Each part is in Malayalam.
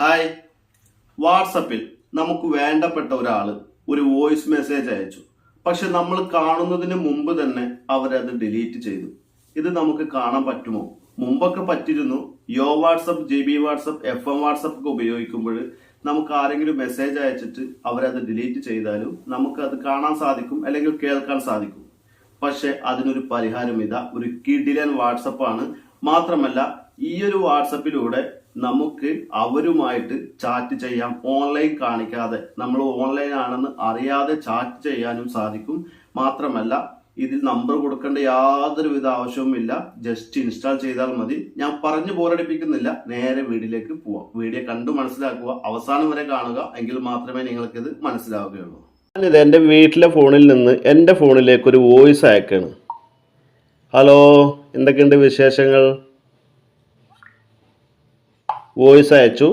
ഹായ് വാട്സപ്പിൽ നമുക്ക് വേണ്ടപ്പെട്ട ഒരാൾ ഒരു വോയിസ് മെസ്സേജ് അയച്ചു. പക്ഷെ നമ്മൾ കാണുന്നതിന് മുമ്പ് തന്നെ അവരത് ഡിലീറ്റ് ചെയ്തു. ഇത് നമുക്ക് കാണാൻ പറ്റുമോ? മുമ്പൊക്കെ പറ്റിയിരുന്നു. Yo WhatsApp G B WhatsApp F M WhatsApp ഒക്കെ ഉപയോഗിക്കുമ്പോൾ നമുക്ക് ആരെങ്കിലും മെസ്സേജ് അയച്ചിട്ട് അവരത് ഡിലീറ്റ് ചെയ്താലും നമുക്ക് അത് കാണാൻ സാധിക്കും അല്ലെങ്കിൽ കേൾക്കാൻ സാധിക്കും. പക്ഷെ അതിനൊരു പരിഹാരം ഇതാ ഒരു കിഡിലൻ വാട്സപ്പാണ്. മാത്രമല്ല ഈ ഒരു വാട്സപ്പിലൂടെ നമുക്ക് അവരുമായിട്ട് ചാറ്റ് ചെയ്യാം. ഓൺലൈൻ കാണിക്കാതെ നമ്മൾ ഓൺലൈൻ ആണെന്ന് അറിയാതെ ചാറ്റ് ചെയ്യാനും സാധിക്കും. മാത്രമല്ല ഇതിൽ നമ്പർ കൊടുക്കേണ്ട യാതൊരു യാതൊരുവിധ ആവശ്യവുമില്ല. ജസ്റ്റ് ഇൻസ്റ്റാൾ ചെയ്താൽ മതി. ഞാൻ പറഞ്ഞു ബോറടിപ്പിക്കുന്നില്ല. നേരെ വീഡിയോയിലേക്ക് പോവാം. വീഡിയോ കണ്ടു മനസ്സിലാക്കുക. അവസാനം വരെ കാണുക. എങ്കിൽ മാത്രമേ നിങ്ങൾക്കിത് മനസ്സിലാവുകയുള്ളൂ. ഞാനിത് എന്റെ വീട്ടിലെ ഫോണിൽ നിന്ന് എന്റെ ഫോണിലേക്ക് ഒരു വോയിസ് അയക്കാണ്. ഹലോ എന്തൊക്കെയുണ്ട് വിശേഷങ്ങൾ? വോയിസ് അയച്ചു.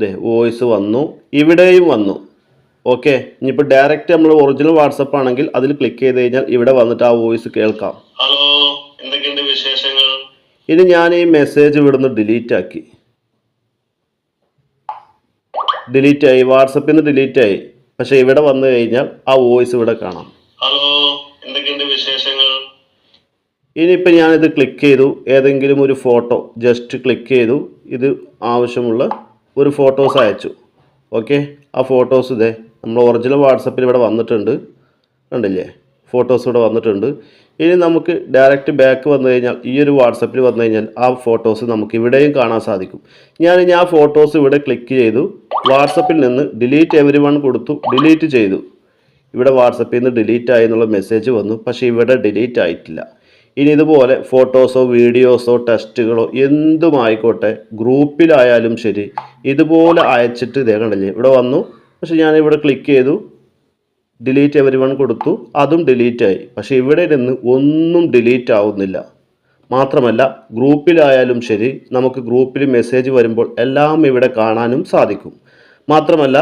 ദേ വോയിസ് വന്നു. ഇവിടെയും വന്നു. ഓക്കെ ഇനിയിപ്പോൾ ഡയറക്റ്റ് നമ്മൾ ഒറിജിനൽ വാട്സപ്പ് ആണെങ്കിൽ അതിൽ ക്ലിക്ക് ചെയ്ത് കഴിഞ്ഞാൽ ഇവിടെ വന്നിട്ട് ആ വോയിസ് കേൾക്കാം. ഹലോ എന്തൊക്കെയുണ്ട് വിശേഷങ്ങൾ? ഇനി ഞാൻ ഈ മെസ്സേജ് ഇവിടുന്ന് ഡിലീറ്റ് ആക്കി. ഡിലീറ്റ് ആയി വാട്സപ്പിൽ നിന്ന് ഡിലീറ്റ് ആയി. പക്ഷെ ഇവിടെ വന്നു കഴിഞ്ഞാൽ ആ വോയിസ് ഇവിടെ കാണാം. ഹലോ എന്തൊക്കെയുണ്ട് ഇനിയിപ്പോൾ ഞാനിത് ക്ലിക്ക് ചെയ്തു. ഏതെങ്കിലും ഒരു ഫോട്ടോ ജസ്റ്റ് ക്ലിക്ക് ചെയ്തു. ഇത് ആവശ്യമുള്ള ഒരു ഫോട്ടോസ് അയച്ചു. ഓക്കെ ആ ഫോട്ടോസ് ഇതേ. നമ്മൾ ഒറിജിനൽ വാട്സപ്പിൽ ഇവിടെ വന്നിട്ടുണ്ട്. കണ്ടില്ലേ? ഫോട്ടോസ് ഇവിടെ വന്നിട്ടുണ്ട്. ഇനി നമുക്ക് ഡയറക്റ്റ് ബാക്ക് വന്നു കഴിഞ്ഞാൽ ഈ ഒരു വാട്സപ്പിൽ വന്നു കഴിഞ്ഞാൽ ആ ഫോട്ടോസ് നമുക്ക് ഇവിടെയും കാണാൻ സാധിക്കും. ഞാൻ ഇനി ആ ഫോട്ടോസ് ഇവിടെ ക്ലിക്ക് ചെയ്തു. വാട്സപ്പിൽ നിന്ന് ഡിലീറ്റ് എവരി വൺ കൊടുത്തു. ഡിലീറ്റ് ചെയ്തു. ഇവിടെ വാട്സപ്പിൽ നിന്ന് ഡിലീറ്റ് ആയി എന്നുള്ള മെസ്സേജ് വന്നു. പക്ഷേ ഇവിടെ ഡിലീറ്റ് ആയിട്ടില്ല. ഇനി ഇതുപോലെ ഫോട്ടോസോ വീഡിയോസോ ടെസ്റ്റുകളോ എന്തുമായിക്കോട്ടെ ഗ്രൂപ്പിലായാലും ശരി ഇതുപോലെ അയച്ചിട്ട് ഇതേ കണ്ടില്ലേ? ഇവിടെ വന്നു. പക്ഷെ ഞാൻ ഇവിടെ ക്ലിക്ക് ചെയ്തു. ഡിലീറ്റ് എവരി വൺ കൊടുത്തു. അതും ഡിലീറ്റ് ആയി. പക്ഷെ ഇവിടെ നിന്ന് ഒന്നും ഡിലീറ്റ് ആവുന്നില്ല. മാത്രമല്ല ഗ്രൂപ്പിലായാലും ശരി നമുക്ക് ഗ്രൂപ്പിൽ മെസ്സേജ് വരുമ്പോൾ എല്ലാം ഇവിടെ കാണാനും സാധിക്കും. മാത്രമല്ല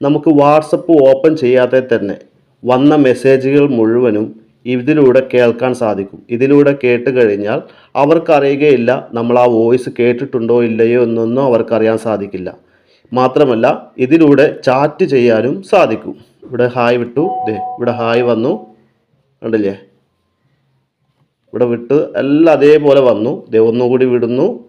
നമുക്ക് വാട്സപ്പ് ഓപ്പൺ ചെയ്യാതെ തന്നെ വന്ന മെസ്സേജുകൾ മുഴുവനും ഇതിലൂടെ കേൾക്കാൻ സാധിക്കും. ഇതിലൂടെ കേട്ട് കഴിഞ്ഞാൽ അവർക്കറിയുകയില്ല നമ്മൾ ആ വോയിസ് കേട്ടിട്ടുണ്ടോ ഇല്ലയോ എന്നൊന്നും അവർക്കറിയാൻ സാധിക്കില്ല. മാത്രമല്ല ഇതിലൂടെ ചാറ്റ് ചെയ്യാനും സാധിക്കും. ഇവിടെ ഹായ് വിട്ടു. ദേ ഇവിടെ ഹായ് വന്നു. കണ്ടില്ലേ? ഇവിടെ വിട്ട് എല്ലാം അതേപോലെ വന്നു. ദേ ഒന്നുകൂടി വിടുന്നു.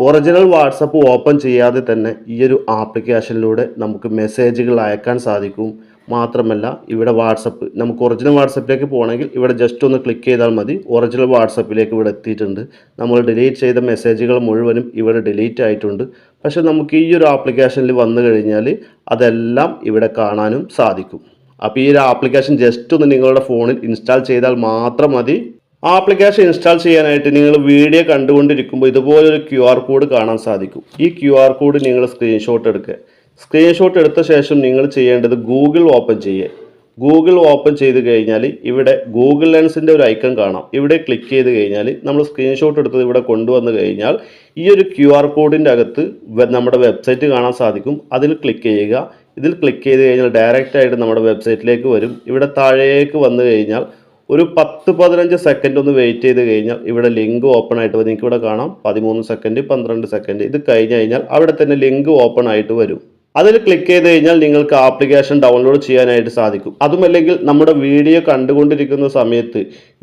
ഒറിജിനൽ വാട്സപ്പ് ഓപ്പൺ ചെയ്യാതെ തന്നെ ഈ ഒരു ആപ്ലിക്കേഷനിലൂടെ നമുക്ക് മെസ്സേജുകൾ അയക്കാൻ സാധിക്കും. മാത്രമല്ല ഇവിടെ വാട്സപ്പ് നമുക്ക് ഒറിജിനൽ വാട്സപ്പിലേക്ക് പോകണമെങ്കിൽ ഇവിടെ ജസ്റ്റ് ഒന്ന് ക്ലിക്ക് ചെയ്താൽ മതി. ഒറിജിനൽ വാട്സപ്പിലേക്ക് ഇവിടെ എത്തിയിട്ടുണ്ട്. നമ്മൾ ഡിലീറ്റ് ചെയ്ത മെസ്സേജുകൾ മുഴുവനും ഇവിടെ ഡിലീറ്റ് ആയിട്ടുണ്ട്. പക്ഷെ നമുക്ക് ഈ ഒരു ആപ്ലിക്കേഷനിൽ വന്നു കഴിഞ്ഞാൽ അതെല്ലാം ഇവിടെ കാണാനും സാധിക്കും. അപ്പോൾ ഈ ഒരു ആപ്ലിക്കേഷൻ ജസ്റ്റ് ഒന്ന് നിങ്ങളുടെ ഫോണിൽ ഇൻസ്റ്റാൾ ചെയ്താൽ മാത്രം മതി. ആപ്ലിക്കേഷൻ ഇൻസ്റ്റാൾ ചെയ്യാനായിട്ട് നിങ്ങൾ വീഡിയോ കണ്ടുകൊണ്ടിരിക്കുമ്പോൾ ഇതുപോലൊരു ക്യു ആർ കോഡ് കാണാൻ സാധിക്കും. ഈ ക്യു ആർ കോഡ് നിങ്ങൾ സ്ക്രീൻഷോട്ട് എടുക്കുക. സ്ക്രീൻഷോട്ട് എടുത്ത ശേഷം നിങ്ങൾ ചെയ്യേണ്ടത് ഗൂഗിൾ ഓപ്പൺ ചെയ്യുക ഗൂഗിൾ ഓപ്പൺ ചെയ്ത് കഴിഞ്ഞാൽ ഇവിടെ ഗൂഗിൾ ലെൻസിന്റെ ഒരു ഐക്കൺ കാണാം. ഇവിടെ ക്ലിക്ക് ചെയ്ത് കഴിഞ്ഞാൽ നമ്മൾ സ്ക്രീൻഷോട്ട് എടുത്തത് ഇവിടെ കൊണ്ടുവന്നു കഴിഞ്ഞാൽ ഈ ഒരു ക്യു ആർ കോഡിന്റെ അകത്ത് നമ്മുടെ വെബ്സൈറ്റ് കാണാൻ സാധിക്കും. അതിൽ ക്ലിക്ക് ചെയ്യുക. ഇതിൽ ക്ലിക്ക് ചെയ്ത് കഴിഞ്ഞാൽ ഡയറക്റ്റ് ആയിട്ട് നമ്മുടെ വെബ്സൈറ്റിലേക്ക് വരും. ഇവിടെ താഴേക്ക് വന്നു കഴിഞ്ഞാൽ ഒരു പത്ത് പതിനഞ്ച് സെക്കൻഡ് ഒന്ന് വെയിറ്റ് ചെയ്ത് കഴിഞ്ഞാൽ ഇവിടെ ലിങ്ക് ഓപ്പൺ ആയിട്ട് വരും. ഇവിടെ കാണാം. പതിമൂന്ന് സെക്കൻഡ് പന്ത്രണ്ട് സെക്കൻഡ്. ഇത് കഴിഞ്ഞ് കഴിഞ്ഞാൽ അവിടെ തന്നെ ലിങ്ക് ഓപ്പൺ ആയിട്ട് വരും. അതിൽ ക്ലിക്ക് ചെയ്ത് കഴിഞ്ഞാൽ നിങ്ങൾക്ക് ആപ്ലിക്കേഷൻ ഡൗൺലോഡ് ചെയ്യാനായിട്ട് സാധിക്കും. അതുമല്ലെങ്കിൽ നമ്മുടെ വീഡിയോ കണ്ടുകൊണ്ടിരിക്കുന്ന സമയത്ത്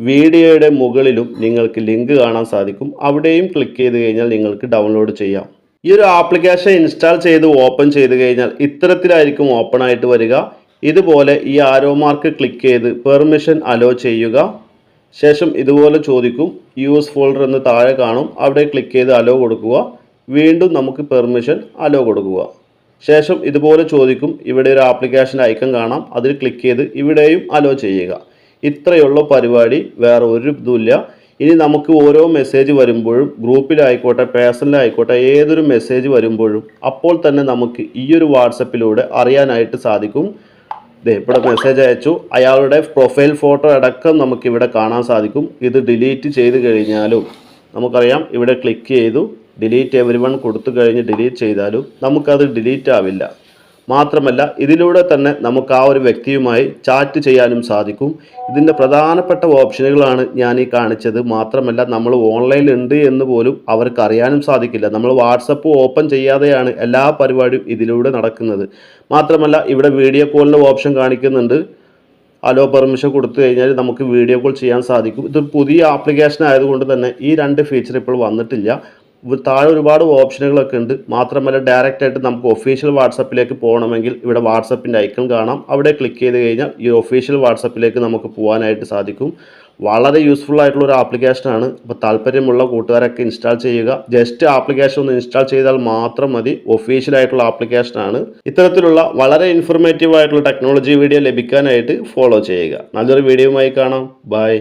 വീഡിയോയുടെ മുകളിലും നിങ്ങൾക്ക് ലിങ്ക് കാണാൻ സാധിക്കും. അവിടെയും ക്ലിക്ക് ചെയ്ത് കഴിഞ്ഞാൽ നിങ്ങൾക്ക് ഡൗൺലോഡ് ചെയ്യാം. ഈ ഒരു ആപ്ലിക്കേഷൻ ഇൻസ്റ്റാൾ ചെയ്ത് ഓപ്പൺ ചെയ്ത് കഴിഞ്ഞാൽ ഇത്തരത്തിലായിരിക്കും ഓപ്പൺ ആയിട്ട് വരിക. ഇതുപോലെ ഈ ആരോ മാർക്ക് ക്ലിക്ക് ചെയ്ത് പെർമിഷൻ അലോ ചെയ്യുക. ശേഷം ഇതുപോലെ ചോദിക്കും യൂസ് ഫോൾഡർ എന്ന് താഴെ കാണും. അവിടെ ക്ലിക്ക് ചെയ്ത് അലോ കൊടുക്കുക. വീണ്ടും നമുക്ക് പെർമിഷൻ അലോ കൊടുക്കുക. ശേഷം ഇതുപോലെ ചോദിക്കും ഇവിടെ ഒരു ആപ്ലിക്കേഷൻ ഐക്കൺ കാണാം അതിൽ ക്ലിക്ക് ചെയ്ത് ഇവിടെയും അലോ ചെയ്യുക. ഇത്രയുള്ള പരിപാടി വേറെ ഒരു ഇതുമില്ല. ഇനി നമുക്ക് ഓരോ മെസ്സേജ് വരുമ്പോഴും ഗ്രൂപ്പിലായിക്കോട്ടെ പേഴ്സണലായിക്കോട്ടെ ഏതൊരു മെസ്സേജ് വരുമ്പോഴും അപ്പോൾ തന്നെ നമുക്ക് ഈ ഒരു വാട്സപ്പിലൂടെ അറിയാനായിട്ട് സാധിക്കും. ദേ ഇവിടെ മെസ്സേജ് അയച്ചു. അയാളുടെ പ്രൊഫൈൽ ഫോട്ടോ അടക്കം നമുക്കിവിടെ കാണാൻ സാധിക്കും. ഇത് ഡിലീറ്റ് ചെയ്ത് കഴിഞ്ഞാലും നമുക്കറിയാം ഇവിടെ ക്ലിക്ക് ചെയ്തു. ഡിലീറ്റ് എവരി വൺ കൊടുത്തു കഴിഞ്ഞ് ഡിലീറ്റ് ചെയ്താലും നമുക്കത് ഡിലീറ്റ് ആവില്ല. മാത്രമല്ല ഇതിലൂടെ തന്നെ നമുക്ക് ആ ഒരു വ്യക്തിയുമായി ചാറ്റ് ചെയ്യാനും സാധിക്കും. ഇതിന്റെ പ്രധാനപ്പെട്ട ഓപ്ഷനുകളാണ് ഞാൻ ഈ കാണിച്ചത്. മാത്രമല്ല നമ്മൾ ഓൺലൈനിൽ ഉണ്ട് എന്ന് പോലും അവർക്ക് അറിയാനും സാധിക്കില്ല. നമ്മൾ വാട്സപ്പ് ഓപ്പൺ ചെയ്യാതെയാണ് എല്ലാ പരിപാടിയും ഇതിലൂടെ നടക്കുന്നത്. മാത്രമല്ല ഇവിടെ വീഡിയോ കോളിന്റെ ഓപ്ഷൻ കാണിക്കുന്നുണ്ട്. അലോ പെർമിഷൻ കൊടുത്തു കഴിഞ്ഞാൽ നമുക്ക് വീഡിയോ കോൾ ചെയ്യാൻ സാധിക്കും. ഇത് പുതിയ ആപ്ലിക്കേഷൻ ആയതുകൊണ്ട് തന്നെ ഈ രണ്ട് ഫീച്ചർ ഇപ്പോൾ വന്നിട്ടില്ല. താഴെ ഒരുപാട് ഓപ്ഷനുകളൊക്കെ ഉണ്ട്. മാത്രമല്ല ഡയറക്റ്റ് ആയിട്ട് നമുക്ക് ഒഫീഷ്യൽ വാട്സപ്പിലേക്ക് പോകണമെങ്കിൽ ഇവിടെ വാട്സപ്പിന്റെ ഐക്കൺ കാണാം. അവിടെ ക്ലിക്ക് ചെയ്ത് കഴിഞ്ഞാൽ ഈ ഒഫീഷ്യൽ വാട്സപ്പിലേക്ക് നമുക്ക് പോകാനായിട്ട് സാധിക്കും. വളരെ യൂസ്ഫുൾ ആയിട്ടുള്ള ഒരു ആപ്ലിക്കേഷനാണ് അപ്പോൾ താല്പര്യമുള്ള കൂട്ടുകാരൊക്കെ ഇൻസ്റ്റാൾ ചെയ്യുക. ജസ്റ്റ് ആപ്ലിക്കേഷൻ ഒന്ന് ഇൻസ്റ്റാൾ ചെയ്താൽ മാത്രം മതി. ഒഫീഷ്യൽ ആയിട്ടുള്ള ആപ്ലിക്കേഷനാണ് ഇത്തരത്തിലുള്ള വളരെ ഇൻഫോർമേറ്റീവ് ആയിട്ടുള്ള ടെക്നോളജി വീഡിയോ ലഭിക്കാനായിട്ട് ഫോളോ ചെയ്യുക. നല്ലൊരു വീഡിയോയുമായി കാണാം. ബൈ